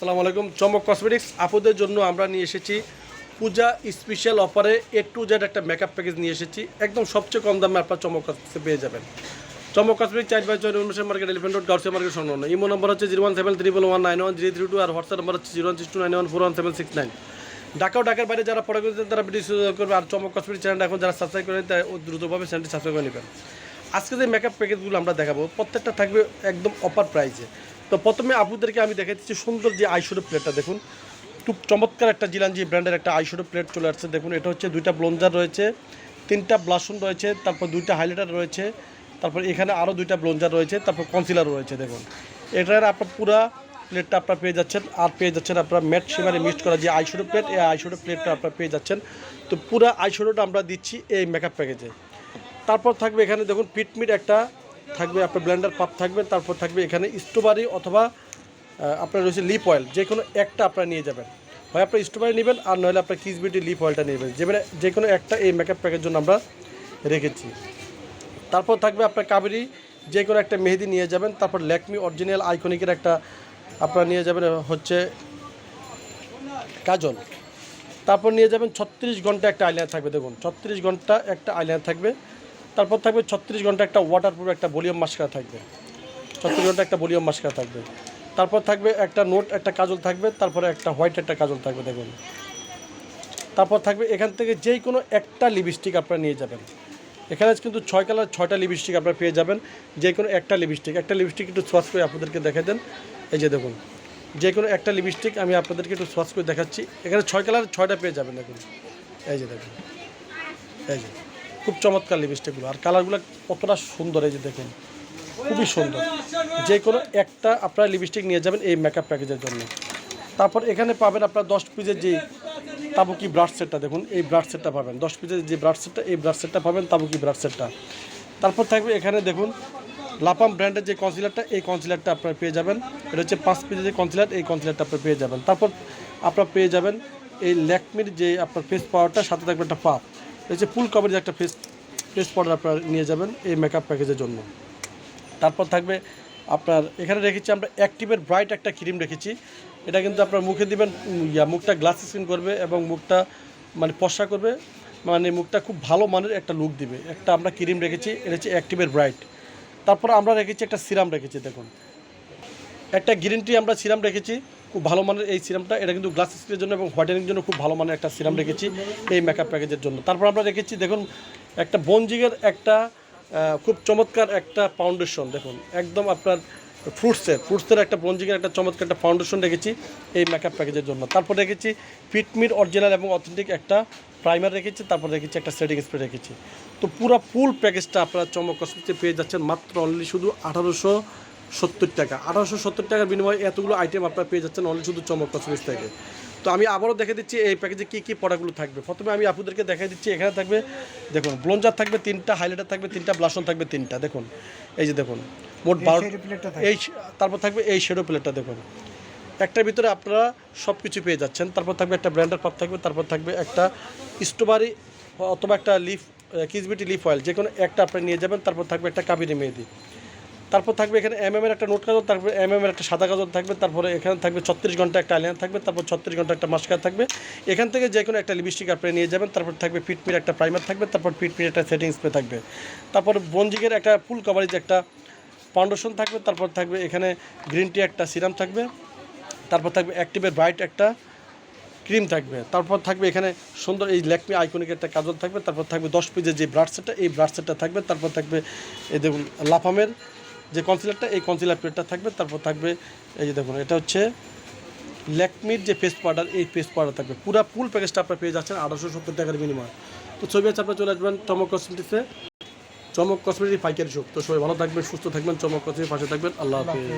আসসালামু আলাইকুম। চমক কসমেটিক্স আপুদের জন্য আমরা নিয়ে এসেছি পূজা স্পেশাল অফারে এ টু জেড একটা মেকআপ প্যাকেজ নিয়ে এসেছি। একদম সবচেয়ে কম দামে আপনার চমক কসমেটিক্সে পেয়ে যাবেন। চমক কসমেটিক চার বাই ছয় উনিশ market elephant road Gausia market সংলগ্ন ইমো নম্বর হচ্ছে zero one seven three one nine one zero three two আর হোয়াটসঅ্যাপ নম্বর হচ্ছে zero one six two nine one, four one seven six nine. Dhaka ও ঢাকার বাইরে যারা পড়া করছেন তারা video করবে। আর চমক কসমেটিক চ্যানেল এখন যারা সাবস্ক্রাইব করেন, তারা দ্রুতভাবে চ্যানেলটি সাবস্ক্রাইব করে নেবেন। আজকে যে মেকআপ প্যাকেজগুলো আমরা দেখাবো, প্রত্যেকটা থাকবে একদম অফার প্রাইসে তো প্রথমে আপুদেরকে আমি দেখাচ্ছি সুন্দর যে আইশ্যাডো প্লেটটা দেখুন। খুব চমৎকার একটা জিলানজি ব্র্যান্ডের একটা আইশ্যাডো প্লেট চলে আসছে। দেখুন, এটা হচ্ছে দুইটা ব্লঞ্জার রয়েছে, তিনটা ব্লাশন রয়েছে, তারপর দুইটা হাইলাইটার রয়েছে, তারপর এখানে আরও দুইটা ব্লঞ্জার রয়েছে, তারপর কনসিলার রয়েছে, দেখুন। এটার আপনার পুরা প্লেটটা আপনার পেয়ে যাচ্ছেন, আর পেয়ে যাচ্ছেন আপনার ম্যাট শিমারে মিক্সড করা যে আইশ্যাডো প্লেট এই আইশ্যাডো প্লেটটা আপনার পেয়ে যাচ্ছেন। তো পুরা আইশ্যাডোটা আমরা দিচ্ছি এই মেকআপ প্যাকেজে তারপর থাকবে এখানে দেখুন পিটমিট একটা থাকবে, আপনার ব্লেন্ডার পাপ থাকবে, তারপর থাকবে এখানে স্ট্রবেরি অথবা আপনার রয়েছে লিপ অয়েল যে কোনো একটা আপনারা নিয়ে যাবেন। হয় আপনার স্ট্রবেরি নেবেন আর নইলে আপনার কিস বিউটি লিপ অয়েলটা নেবেন। যেখানে যে কোনো একটা এই মেকআপ প্যাকের জন্য আমরা রেখেছি। তারপর থাকবে আপনার কাবেরি যে কোনো একটা মেহেদি নিয়ে যাবেন, তারপর ল্যাকমি অরিজিনাল আইকনিকের একটা আপনারা নিয়ে যাবেন, হচ্ছে কাজল। তারপর নিয়ে যাবেন ছত্রিশ ঘণ্টা একটা আইলাইনার থাকবে, দেখুন, ছত্রিশ ঘণ্টা একটা আইলাইনার থাকবে। তারপর থাকবে ছত্রিশ ঘণ্টা একটা ওয়াটারপ্রুফ একটা ভলিউম মাস্কারা থাকবে। ছত্রিশ ঘণ্টা একটা ভলিউম মাস্কারা থাকবে। তারপর থাকবে একটা নোট একটা কাজল থাকবে, তারপরে একটা হোয়াইট একটা কাজল থাকবে দেখুন। তারপর থাকবে এখান থেকে যেই কোনো একটা লিপস্টিক আপনারা নিয়ে যাবেন। এখানে কিন্তু ছয় কালার ছয়টা লিপস্টিক আপনারা পেয়ে যাবেন। যে কোনো একটা লিপস্টিক একটা লিপস্টিক একটু সোয়াচ করে আপনাদেরকে দেখে দেন। এই যে দেখুন, যে কোনো একটা লিপস্টিক আমি আপনাদেরকে একটু সোয়াচ করে দেখাচ্ছি। এখানে ছয় কালার ছয়টা পেয়ে যাবেন দেখুন। এই যে দেখুন, এই যে। খুব চমৎকার লিপস্টিকগুলো। আর কালারগুলো কতটা সুন্দর এই যে দেখেন। খুবই সুন্দর। যে কোনো একটা আপনারা লিপস্টিক নিয়ে যাবেন এই মেকআপ প্যাকেজের জন্য। তারপর এখানে পাবেন আপনার দশ পিসের যে তাবুকি ব্রাশ সেটটা দেখুন, এই ব্রাশ সেটটা পাবেন। দশ পিসের যে ব্রাশ সেটটা এই ব্রাশ সেটটা পাবেন তাবুকি ব্রাশ সেটটা তারপর থাকবে এখানে দেখুন, লাপাম ব্র্যান্ডের যে কনসিলারটা এই কনসিলারটা আপনারা পেয়ে যাবেন। এটা হচ্ছে পাঁচ পিসের যে কনসিলার এই কনসিলারটা আপনারা পেয়ে যাবেন। তারপর আপনারা পেয়ে যাবেন এই ল্যাকমির যে আপনার ফেস পাওয়ারটা সাথে থাকবে একটা পাপ যে ফুল কভারেজ একটা ফেস ফেস পাউডার আপনারা নিয়ে যাবেন এই মেকআপ প্যাকেজের জন্য। তারপর থাকবে আপনার, এখানে রেখেছি আমরা অ্যাক্টিভের ব্রাইট একটা ক্রিম রেখেছি। এটা কিন্তু আপনার মুখে দিবেন ইয়া, মুখটা গ্লাস স্কিন করবে এবং মুখটা মানে পশা করবে মানে মুখটা খুব ভালো মানের একটা লুক দিবে। একটা আমরা ক্রিম রেখেছি, এটা হচ্ছে অ্যাক্টিভের ব্রাইট তারপর আমরা রেখেছি একটা সিরাম রেখেছি, দেখুন। একটা গ্রিন টি আমরা সিরাম রেখেছি। খুব ভালো মানের এই সিরামটা। এটা কিন্তু গ্লাস স্কিনের জন্য এবং হোয়াইটেনিং জন্য খুব ভালো মানের একটা সিরাম রেখেছি এই মেকআপ প্যাকেজের জন্য। তারপর আমরা রেখেছি দেখুন, একটা বনজিগের একটা খুব চমৎকার একটা ফাউন্ডেশন দেখুন, একদম আপনার ফ্রুটসের ফ্রুটসের একটা বনজিগের একটা চমৎকার একটা ফাউন্ডেশন রেখেছি এই মেকআপ প্যাকেজের জন্য। তারপর রেখেছি ফিটমিট অরিজিনাল এবং অথেন্টিক একটা প্রাইমার রেখেছি, তারপর রেখেছি একটা সেটিং স্প্রে রেখেছি। তো পুরো ফুল প্যাকেজটা আপনারা চমক পেয়ে যাচ্ছেন, মাত্র অনলি শুধু আঠারোশো সত্তর টাকা। আঠারোশো সত্তর টাকার বিনিময়ে এতগুলো আইটেম আপনারা পেয়ে যাচ্ছেন অনলি শুধু চমক কসমেটিক্স থেকে। তো আমি আবারও দেখে দিচ্ছি এই প্যাকেজে কী কী প্রোডাক্টগুলো থাকবে। প্রথমে আমি আপনাদেরকে দেখাই দিচ্ছি এখানে থাকবে দেখুন ব্লঞ্জার থাকবে তিনটা হাইলাইটার থাকবে তিনটা ব্লাশন থাকবে তিনটা দেখুন। এই যে দেখুন মোট বারো এই তারপর থাকবে এই শেডো প্লেটটা দেখুন। একটার ভিতরে আপনারা সব কিছু পেয়ে যাচ্ছেন। তারপর থাকবে একটা ব্র্যান্ডের পাপ থাকবে তারপর থাকবে একটা স্ট্রবেরি অথবা একটা লিফ কিসবিটি লিফ অয়েল যে কোনো একটা আপনারা নিয়ে যাবেন তারপর থাকবে একটা কাবিরি মেহেদি। তারপর থাকবে এখানে এম এর একটা নোট কাজল তারপরে এম এর একটা সাদা কাজল থাকবে, তারপরে এখানে থাকবে ছত্রিশ ঘণ্টা একটা আইলাইনার থাকবে, তারপর ছত্রিশ ঘণ্টা একটা মাস্কার থাকবে। এখান থেকে যে কোনো একটা লিপস্টিক আপনি নিয়ে যাবেন, তারপর থাকবে পিটমির একটা প্রাইমার থাকবে, তারপর পিটমির একটা সেটিং স্প্রে থাকবে। তারপর বনজিগের একটা ফুল কভারেজ একটা ফাউন্ডেশন থাকবে, তারপর থাকবে এখানে গ্রিন টি একটা সিরাম থাকবে, তারপর থাকবে অ্যাক্টিভের ব্রাইট একটা ক্রিম থাকবে। তারপর থাকবে এখানে সুন্দর এই ল্যাকমি আইকনিক একটা কাজল থাকবে, তারপর থাকবে দশ পিসের যে ব্রাশ সেটটা, এই ব্রাশ সেটটা থাকবে, তারপর থাকবে এই দেখুন লাফামের যে কনসিলারটা এই কনসিলার পেডটা থাকবে, তারপর থাকবে, এই যে দেখুন, এটা হচ্ছে ল্যাকমির যে পেস্ট পাউডার এই পেস্ট পাউডার থাকবে। পুরো ফুল প্যাকেজটা আপনার পেয়ে যাচ্ছেন আঠারোশো সত্তর টাকার বিনিময়। তো ছবি আছে, আপনার চলে আসবেন চমক কসমেটিক্সে চমক কসমেটিক পাইকারি শোক তো সবাই ভালো থাকবেন, সুস্থ থাকবেন চমক কসমেটিক পাশে থাকবেন। আল্লাহ হাফিজ।